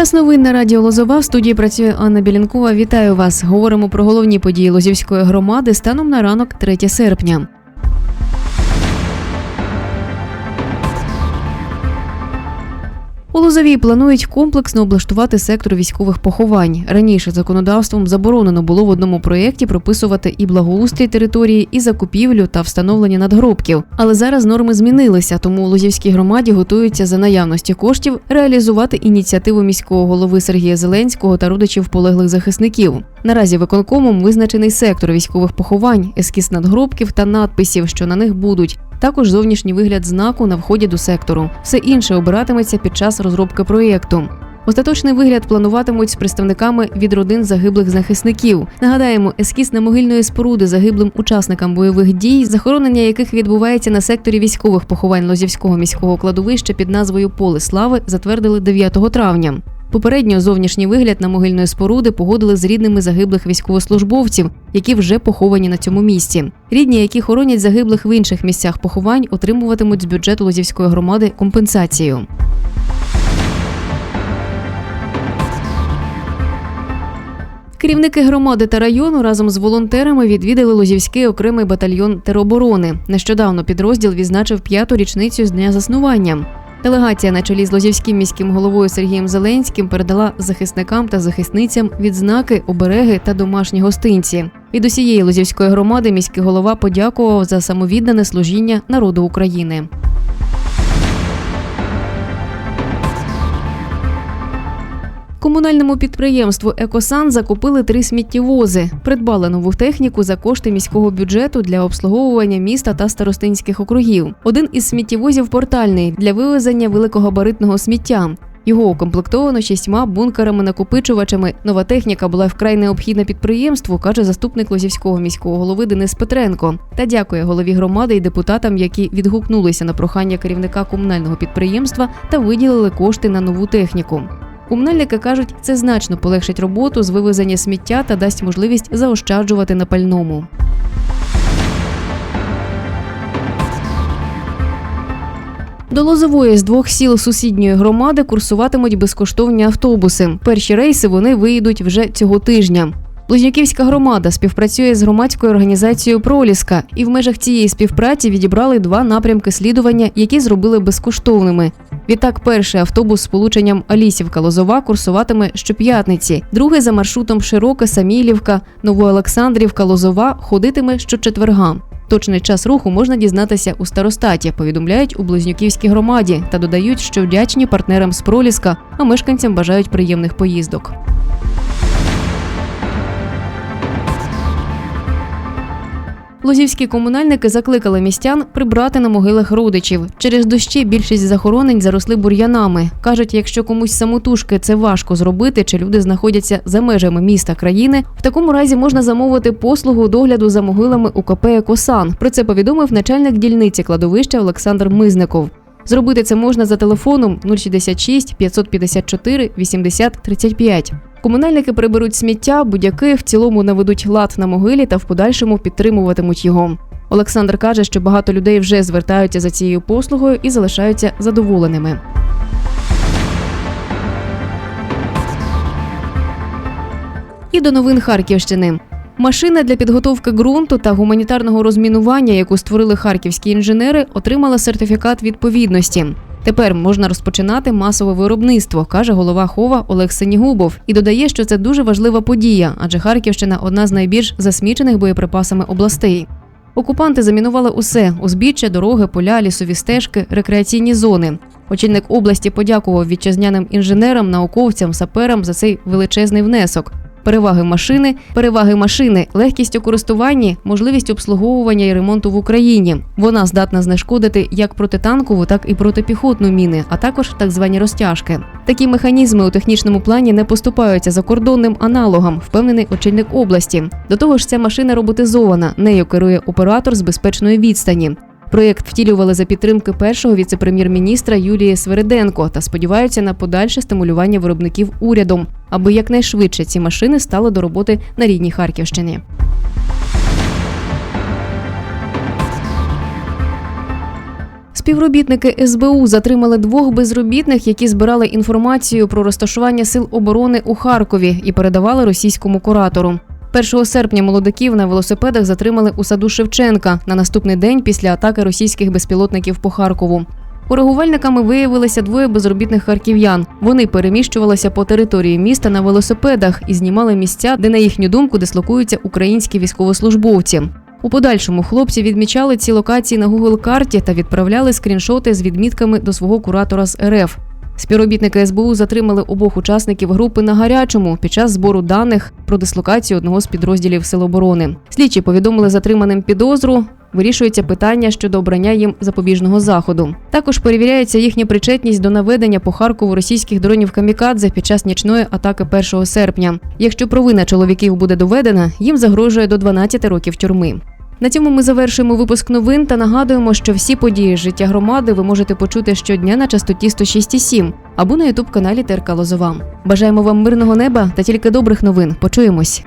Час новин на радіо Лозова. В студії працює Анна Білінкова. Вітаю вас. Говоримо про головні події Лозівської громади станом на ранок 3 серпня. У Лозовій планують комплексно облаштувати сектор військових поховань. Раніше законодавством заборонено було в одному проєкті прописувати і благоустрій території, і закупівлю та встановлення надгробків. Але зараз норми змінилися, тому у Лозівській громаді готуються за наявності коштів реалізувати ініціативу міського голови Сергія Зеленського та родичів полеглих захисників. Наразі виконкомом визначений сектор військових поховань, ескіз надгробків та надписів, що на них будуть. Також зовнішній вигляд знаку на вході до сектору. Все інше обиратиметься під час розробки проєкту. Остаточний вигляд плануватимуть з представниками від родин загиблих захисників. Нагадаємо, ескіз на могильної споруди загиблим учасникам бойових дій, захоронення яких відбувається на секторі військових поховань Лозівського міського кладовища під назвою Поле Слави, затвердили 9 травня. Попередньо зовнішній вигляд на могильної споруди погодили з рідними загиблих військовослужбовців, які вже поховані на цьому місці. Рідні, які хоронять загиблих в інших місцях поховань, отримуватимуть з бюджету Лозівської громади компенсацію. Керівники громади та району разом з волонтерами відвідали Лозівський окремий батальйон тероборони. Нещодавно підрозділ відзначив п'яту річницю з дня заснування. Делегація на чолі з Лозівським міським головою Сергієм Зеленським передала захисникам та захисницям відзнаки, обереги та домашні гостинці. Від усієї Лозівської громади міський голова подякував за самовіддане служіння народу України. Комунальному підприємству Екосан закупили три сміттєвози, придбали нову техніку за кошти міського бюджету для обслуговування міста та старостинських округів. Один із сміттєвозів портальний для вивезення великогабаритного сміття. Його укомплектовано шістьма бункерами-накопичувачами. Нова техніка була вкрай необхідна підприємству, каже заступник Лозівського міського голови Денис Петренко. Та дякує голові громади і депутатам, які відгукнулися на прохання керівника комунального підприємства та виділили кошти на нову техніку. Комунальники кажуть, це значно полегшить роботу з вивезення сміття та дасть можливість заощаджувати на пальному. До Лозової з двох сіл сусідньої громади курсуватимуть безкоштовні автобуси. Перші рейси вони виїдуть вже цього тижня. Близнюківська громада співпрацює з громадською організацією Проліска, і в межах цієї співпраці відібрали два напрямки слідування, які зробили безкоштовними. Відтак, перший автобус з полученням Алісівка Лозова курсуватиме щоп'ятниці, другий за маршрутом Широке, Самілівка, Новоолександрівка, Лозова ходитиме щочетверга. Точний час руху можна дізнатися у старостаті, повідомляють у Близнюківській громаді та додають, що вдячні партнерам з Проліска, а мешканцям бажають приємних поїздок. Лозівські комунальники закликали містян прибрати на могилах родичів. Через дощі більшість захоронень заросли бур'янами. кажуть, якщо комусь самотужки це важко зробити, чи люди знаходяться за межами міста країни, в такому разі можна замовити послугу догляду за могилами у КП «Екосан». Про це повідомив начальник дільниці кладовища Олександр Мизников. Зробити це можна за телефоном 066 554 80 35. Комунальники приберуть сміття, будь-яки в цілому наведуть лад на могилі та в подальшому підтримуватимуть його. Олександр каже, що багато людей вже звертаються за цією послугою і залишаються задоволеними. І до новин Харківщини. Машина для підготовки ґрунту та гуманітарного розмінування, яку створили харківські інженери, отримала сертифікат відповідності. Тепер можна розпочинати масове виробництво, каже голова хова Олег Сенігубов, і додає, що це дуже важлива подія, адже Харківщина одна з найбільш засмічених боєприпасами областей. Окупанти замінували усе: узбіччя, дороги, поля, лісові стежки, рекреаційні зони. Очільник області подякував вітчизняним інженерам, науковцям, саперам за цей величезний внесок. Переваги машини, переваги машини, легкість у користуванні, можливість обслуговування і ремонту в Україні. Вона здатна знешкодити як протитанкову, так і протипіхотну міни, а також так звані розтяжки. Такі механізми у технічному плані не поступаються закордонним аналогам, впевнений очільник області. До того ж, ця машина роботизована, нею керує оператор з безпечної відстані. Проєкт втілювали за підтримки першого віце-прем'єр-міністра Юлії Свериденко та сподіваються на подальше стимулювання виробників урядом, аби якнайшвидше ці машини стали до роботи на рідній Харківщині. Співробітники СБУ затримали двох безробітних, які збирали інформацію про розташування сил оборони у Харкові і передавали російському куратору. 1 серпня молодиків на велосипедах затримали у саду Шевченка на наступний день після атаки російських безпілотників по Харкову. Коригувальниками виявилися двоє безробітних харків'ян. Вони переміщувалися по території міста на велосипедах і знімали місця, де, на їхню думку, дислокуються українські військовослужбовці. У подальшому хлопці відмічали ці локації на Google карті та відправляли скріншоти з відмітками до свого куратора з РФ. Співробітники СБУ затримали обох учасників групи на гарячому під час збору даних про дислокацію одного з підрозділів Сил оборони. Слідчі повідомили затриманим підозру. Вирішується питання щодо обрання їм запобіжного заходу. Також перевіряється їхня причетність до наведення по Харкову російських дронів камікадзе під час нічної атаки 1 серпня. Якщо провина чоловіків буде доведена, їм загрожує до 12 років тюрми. На цьому ми завершуємо випуск новин та нагадуємо, що всі події життя громади ви можете почути щодня на частоті 106,7 або на ютуб каналі ТРК Лозова. Бажаємо вам мирного неба та тільки добрих новин. Почуємось.